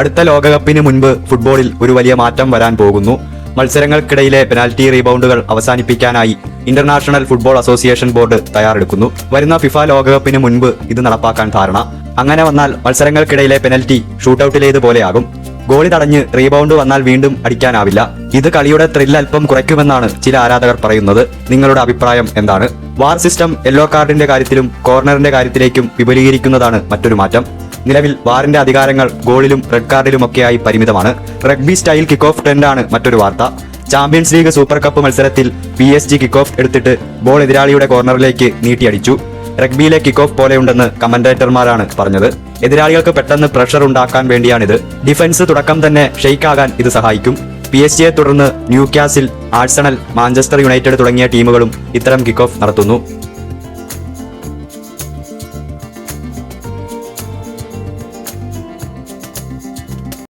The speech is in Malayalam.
അടുത്ത ലോകകപ്പിന് മുൻപ് ഫുട്ബോളിൽ ഒരു വലിയ മാറ്റം വരാൻ പോകുന്നു. മത്സരങ്ങൾക്കിടയിലെ പെനാൽറ്റി റീബൗണ്ടുകൾ അവസാനിപ്പിക്കാനായി ഇന്റർനാഷണൽ ഫുട്ബോൾ അസോസിയേഷൻ ബോർഡ് തയ്യാറെടുക്കുന്നു. വരുന്ന ഫിഫ ലോകകപ്പിന് മുൻപ് ഇത് നടപ്പാക്കാൻ ധാരണ. അങ്ങനെ വന്നാൽ മത്സരങ്ങൾക്കിടയിലെ പെനൽറ്റി ഷൂട്ടൌട്ടിലേതുപോലെയാകും. ഗോളി തടഞ്ഞ് റീബൗണ്ട് വന്നാൽ വീണ്ടും അടിക്കാനാവില്ല. ഇത് കളിയുടെ ത്രില്ല് അല്പം കുറയ്ക്കുമെന്നാണ് ചില ആരാധകർ പറയുന്നത്. നിങ്ങളുടെ അഭിപ്രായം എന്താണ്? വാർ സിസ്റ്റം യെല്ലോ കാർഡിന്റെ കാര്യത്തിലും കോർണറിന്റെ കാര്യത്തിലേക്കും വിപുലീകരിക്കുന്നതാണ് മറ്റൊരു മാറ്റം. നിലവിൽ വാറിന്റെ അധികാരങ്ങൾ ഗോളിലും റെഡ് കാർഡിലുമൊക്കെയായി പരിമിതമാണ്. റഗ്ബി സ്റ്റൈൽ കിക്ക് ഓഫ് ട്രെൻഡാണ് മറ്റൊരു വാർത്ത. ചാമ്പ്യൻസ് ലീഗ് സൂപ്പർ കപ്പ് മത്സരത്തിൽ P S G kick off എടുത്തിട്ട് ബോൾ എതിരാളിയുടെ കോർണറിലേക്ക് നീട്ടിയടിച്ചു. റഗ്ബിയിലെ കിക്ക് ഓഫ് പോലെയുണ്ടെന്ന് കമന്റേറ്റർമാരാണ് പറഞ്ഞത്. എതിരാളികൾക്ക് പെട്ടെന്ന് പ്രഷർ ഉണ്ടാക്കാൻ വേണ്ടിയാണിത്. ഡിഫൻസ് തുടക്കം തന്നെ ഷെയ്ക്കാകാൻ ഇത് സഹായിക്കും. പി എസ് ജിയെ തുടർന്ന് Newcastle Arsenal Manchester United തുടങ്ങിയ ടീമുകളും ഇത്തരം കിക്ക് ഓഫ് നടത്തുന്നു.